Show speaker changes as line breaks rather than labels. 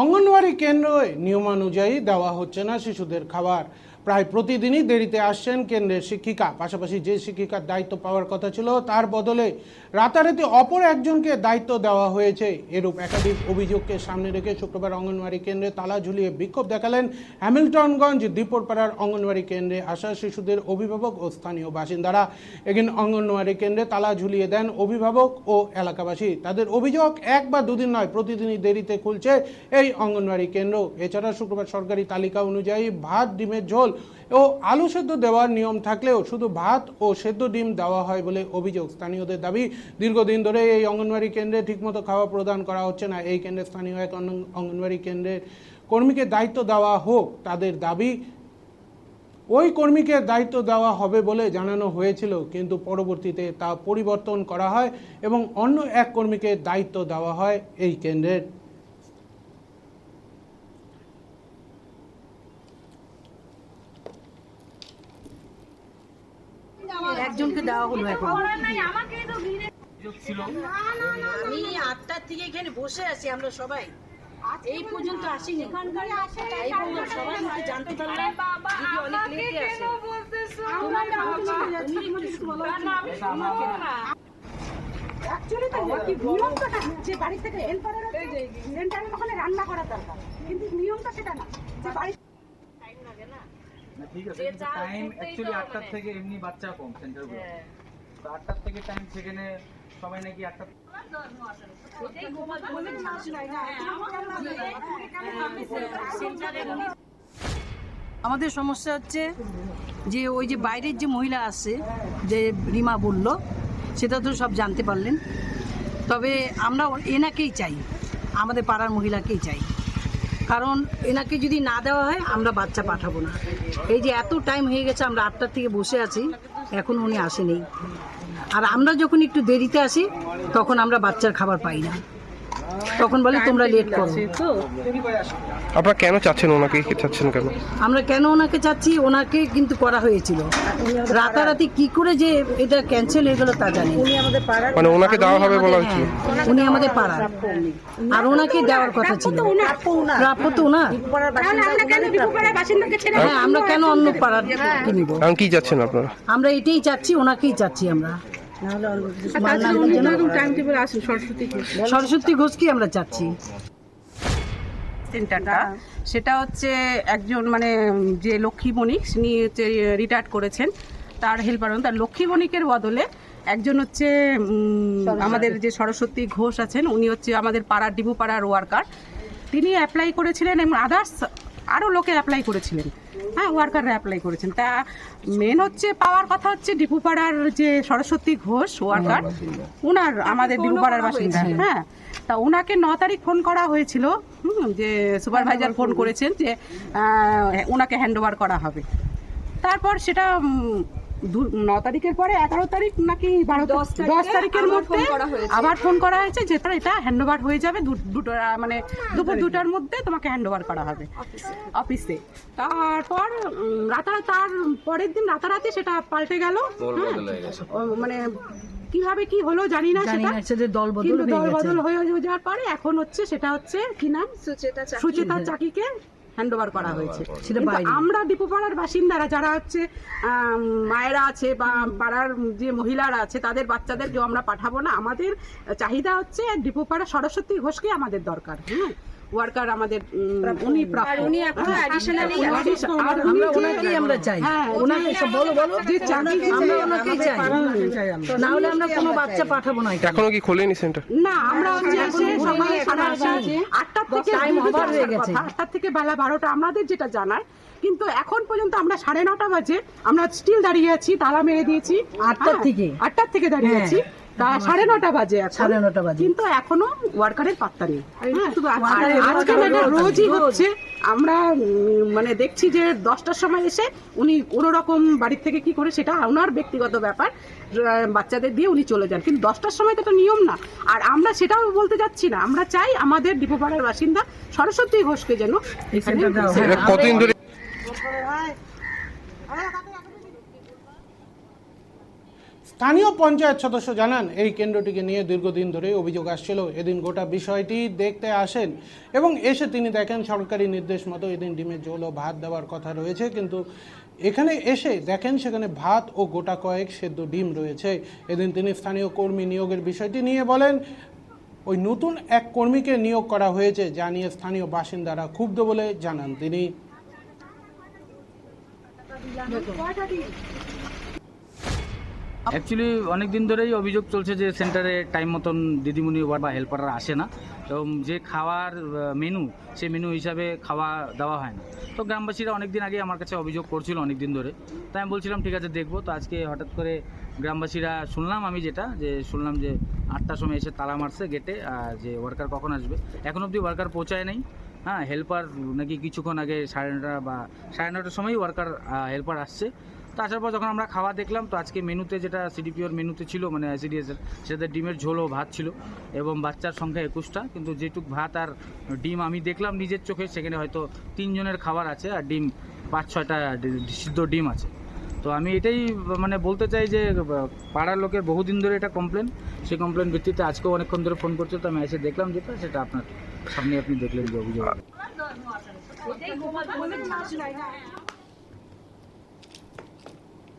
অঙ্গনওয়াড়ি কেন্দ্রে নিয়মানুযায়ী দেওয়া হচ্ছে না শিশুদের খাবার। প্রায় প্রতিদিনই দেরিতে আসছেন কেন্দ্রের শিক্ষিকা। পাশাপাশি যে শিক্ষিকার দায়িত্ব পাওয়ার কথা ছিল, তার বদলে রাতারাতি অপর একজনকে দায়িত্ব দেওয়া হয়েছে। এরূপ একাধিক অভিযোগকে সামনে রেখে শুক্রবার অঙ্গনওয়াড়ি কেন্দ্রে তালা ঝুলিয়ে বিক্ষোভ দেখালেন হ্যামিল্টনগঞ্জ দীপরপাড়ার অঙ্গনওয়াড়ি কেন্দ্রে আসা শিশুদের অভিভাবক ও স্থানীয় বাসিন্দারা। এদিন অঙ্গনওয়াড়ি কেন্দ্রে তালা ঝুলিয়ে দেন অভিভাবক ও এলাকাবাসী। তাদের অভিযোগ, এক বা দুদিন নয়, প্রতিদিনই দেরিতে খুলছে এই অঙ্গনওয়াড়ি কেন্দ্র। এছাড়া শুক্রবার সরকারি তালিকা অনুযায়ী ভাত, ডিমের ঝোল ও আলু সেদ্ধ দেওয়ার নিয়ম থাকলেও শুধু ভাত ও সেদ্ধ ডিম দেওয়া হয় বলে অভিযোগ। স্থানীয়দের দাবি, দীর্ঘদিন ধরে এই অঙ্গনওয়াড়ি কেন্দ্রে ঠিকমতো খাওয়া প্রদান করা হচ্ছে না। এই কেন্দ্রে স্থানীয় এক অঙ্গন- অঙ্গনওয়াড়ি কেন্দ্রের কর্মীকে দায়িত্ব দেওয়া হোক, তাদের দাবি, ওই কর্মীকে দায়িত্ব দেওয়া হবে বলে জানানো হয়েছিল, কিন্তু পরবর্তীতে তা পরিবর্তন করা হয় এবং অন্য এক কর্মীকে দায়িত্ব দেওয়া হয় এই কেন্দ্রের।
একজনকে দেওয়া হলো এখন।
আমি আটটার থেকে এখানে বসে আছি আমরা সবাই। এই পর্যন্ত আসিনি। সবাই মিলে জানতে পারলাম অনেক লেটে আসে তোমার বাবা, তুমি একটু একটু বলো।
অ্যাকচুয়ালি তো নিয়মটা যে বাড়ি থেকে ওখানে রান্না করা দরকার। কিন্তু নিয়মটা সেটা না। যে বাড়ি
না, ঠিক আছে টাইম অ্যাকচুয়ালি আটটার থেকে এমনি বাচ্চা কম সেন্টারগুলো। তো আটটার থেকে টাইম সেখানে সবাই নাকি আটটা
আমাদের সমস্যা হচ্ছে যে ওই যে বাইরের যে মহিলা আসছে যে রিমা বলল সেটা তো সব জানতে পারলেন। তবে আমরা এনাকেই চাই আমাদের পাড়ার মহিলাকেই চাই। কারণ এনাকে যদি না দেওয়া হয়, আমরা বাচ্চা পাঠাবো না। এই যে এত টাইম হয়ে গেছে, আমরা আটটার থেকে বসে আছি, এখন উনি আসেনি। আর আমরা যখন একটু দেরিতে আসি, তখন আমরা বাচ্চার খাবার পাই না। তখন বলে তোমরা লেট করো।
আপনারা কেন চাচ্ছেন ওনাকে? চাচ্ছেন কেন?
আমরা কেন ওনাকে চাচ্ছি? ওনাকে কিন্তু করা হয়েছিল। রাতারাতি কি করে যে এটা ক্যান্সেল হয়ে গেল তা জানি
মানে ওনাকে দেওয়া হবে বলা হয়েছিল।
উনি আমাদের পাড়ার। আর ওনাকে দেওয়ার কথা ছিল। প্রাপ্য তো ওনার হ্যাঁ আমরা কেন অন্য পাড়ার নিব?
কি চাচ্ছেন আপনারা?
আমরা এটাই চাচ্ছি ওনাকেই চাচ্ছি আমরা। সরস্বতী ঘোষকে আমরা চাচ্ছি?
সেন্টারটা সেটা হচ্ছে একজন মানে যে লক্ষ্মী বণিক তিনি হচ্ছে রিটায়ার্ড করেছেন। তার হেল্পার তার লক্ষ্মী বণিকের বদলে একজন হচ্ছে আমাদের যে সরস্বতী ঘোষ আছেন উনি হচ্ছে আমাদের পাড়ার ডিবু পাড়ার ওয়ার্কার তিনি অ্যাপ্লাই করেছিলেন এবং আদার্স আরও লোকে অ্যাপ্লাই করেছিলেন। হ্যাঁ ওয়ার্কাররা অ্যাপ্লাই করেছেন। তা মেন হচ্ছে পাওয়ার কথা হচ্ছে ডিপুপাড়ার যে সরস্বতী ঘোষ ওয়ার্কার ওনার আমাদের ডিপুপাড়ার বাসিন্দা। হ্যাঁ তা ওনাকে ন তারিখ ফোন করা হয়েছিল যে সুপারভাইজার ফোন করেছেন যে ওনাকে হ্যান্ড করা হবে। তারপর সেটা ন তারিখের পরে এগারো তারিখ নাকি বারো দশ তারিখের মধ্যে আবার ফোন করা হয়েছে যে তারা এটা হ্যান্ড ওভার হয়ে যাবে। দু- দুটো মানে দুপুর দুটার মধ্যে তোমাকে হ্যান্ড ওভার করা হবে। অফিসে তারপর রাতারাতি তার পরের দিন রাতারাতি সেটা পাল্টে গেল। হ্যাঁ। মানে কীভাবে কি হলো জানি না
জানি
সেটা।
না সেটা দল বদল হয়ে
বদল হয়ে যাওয়ার পরে এখন হচ্ছে সেটা হচ্ছে কি নাম? সুচেতা চাকিকে হ্যান্ড ওভার করা হয়েছে। কিন্তু আমরা দীপুপাড়ার বাসিন্দারা যারা হচ্ছে মায়েরা আছে বা পাড়ার যে মহিলারা আছে তাদের বাচ্চাদেরকেও আমরা পাঠাবো না। আমাদের চাহিদা হচ্ছে দীপুপাড়া সরস্বতী ঘোষকে আমাদের দরকার হ্যাঁ ওয়ার্কার আমাদের উনি
উনি এখন additionally
আমরা ওনাকেই আমরা চাই
হ্যাঁ,
ওনাকে বলো বলো।
যে চাকরি
আমরা ওনাকেই চাই। না হলে আমরা কোনো বাচ্চা পাঠাবো না
এখনও। কি খোলেনি সেন্টার?
না আমরা হচ্ছে সকালে সাড়ে আটটা আটটার থেকে
হয়ে গেছে।
আটটার থেকে বেলা বারোটা আমাদের যেটা জানায় কিন্তু এখন পর্যন্ত আমরা সাড়ে নটা বাজে আমরা স্টিল দাঁড়িয়ে আছি তালা মেরে দিয়েছি
আটটার
হ্যাঁ,
থেকে?
আটটার থেকে দাঁড়িয়ে
হ্যাঁ।
আছি সাড়ে নটা বাজে।
সাড়ে নটা বাজে।
কিন্তু এখনও ওয়ার্কারের পাত্তা নেই হ্যাঁ, আর আজকে
নেই।
রোজই হচ্ছে আমরা মানে দেখছি যে দশটার সময় এসে উনি কোনো রকম বাড়ির থেকে কি করে সেটা ওনার ব্যক্তিগত ব্যাপার বাচ্চাদের দিয়ে উনি চলে যান। কিন্তু দশটার সময় তো একটা নিয়ম না। আর আমরা সেটাও বলতে যাচ্ছি না। আমরা চাই আমাদের ডিপোপাড়ার বাসিন্দা সরস্বতী ঘোষকে যেন
হয়।
কতদিন ধরে
স্থানীয় পঞ্চায়েত সদস্য জানান, এই কেন্দ্রটিকে নিয়ে দীর্ঘদিন ধরে অভিযোগ আসছিল। এদিন গোটা বিষয়টি দেখতে আসেন এবং এসে তিনি দেখেন সরকারি নির্দেশ মতো এদিন ডিমের ঝোল ও ভাত দেওয়ার কথা রয়েছে। কিন্তু এখানে এসে দেখেন সেখানে ভাত ও গোটা কয়েক সেদ্ধ ডিম রয়েছে। এদিন তিনি স্থানীয় কর্মী নিয়োগের বিষয়টি নিয়ে বলেন, ওই নতুন এক কর্মীকে নিয়োগ করা হয়েছে যা নিয়ে স্থানীয় বাসিন্দারা ক্ষুব্ধ বলে জানান তিনি।
অ্যাকচুয়ালি অনেক দিন ধরেই অভিযোগ চলছে যে সেন্টারে টাইম মতন দিদিমণি বা হেল্পাররা আসে না। এবং যে খাওয়ার মেনু সেই মেনু হিসাবে খাওয়া দেওয়া হয় না। তো গ্রামবাসীরা অনেক দিন আগে আমার কাছে অভিযোগ করছিল অনেক দিন ধরে। তাই আমি বলছিলাম, ঠিক আছে, দেখব। তো আজকে হঠাৎ করে গ্রামবাসীরা শুনলাম আমি যেটা, যে শুনলাম যে আটটার সময় এসে তালা মারছে গেটে আর যে ওয়ার্কার কখন আসবে? এখন অবধি ওয়ার্কার পৌঁছায় নাই। হ্যাঁ হেল্পার নাকি কিছুক্ষণ আগে সাড়ে নটা বা সাড়ে নটার সময়ই ওয়ার্কার হেল্পার আসছে। তো আসার পর যখন আমরা খাওয়া দেখলাম, তো আজকে মেনুতে যেটা সিডিপিওর মেনুতে ছিল মানে আইসিডিএসের সেটাতে ডিমের ঝোল ও ভাত ছিল এবং বাচ্চার সংখ্যা একুশটা। কিন্তু যেটুক ভাত আর ডিম আমি দেখলাম নিজের চোখে, সেখানে হয়তো তিনজনের খাবার আছে আর ডিম পাঁচ ছয়টা সিদ্ধ ডিম আছে। তো আমি এটাই মানে বলতে চাই যে পাড়ার লোকের বহুদিন ধরে এটা কমপ্লেন সেই কমপ্লেন ভিত্তিতে আজকেও অনেকক্ষণ ধরে ফোন করছে, তো আমি এসে দেখলাম যেটা, সেটা আপনার সামনে আপনি দেখলেন যে অভিযোগ।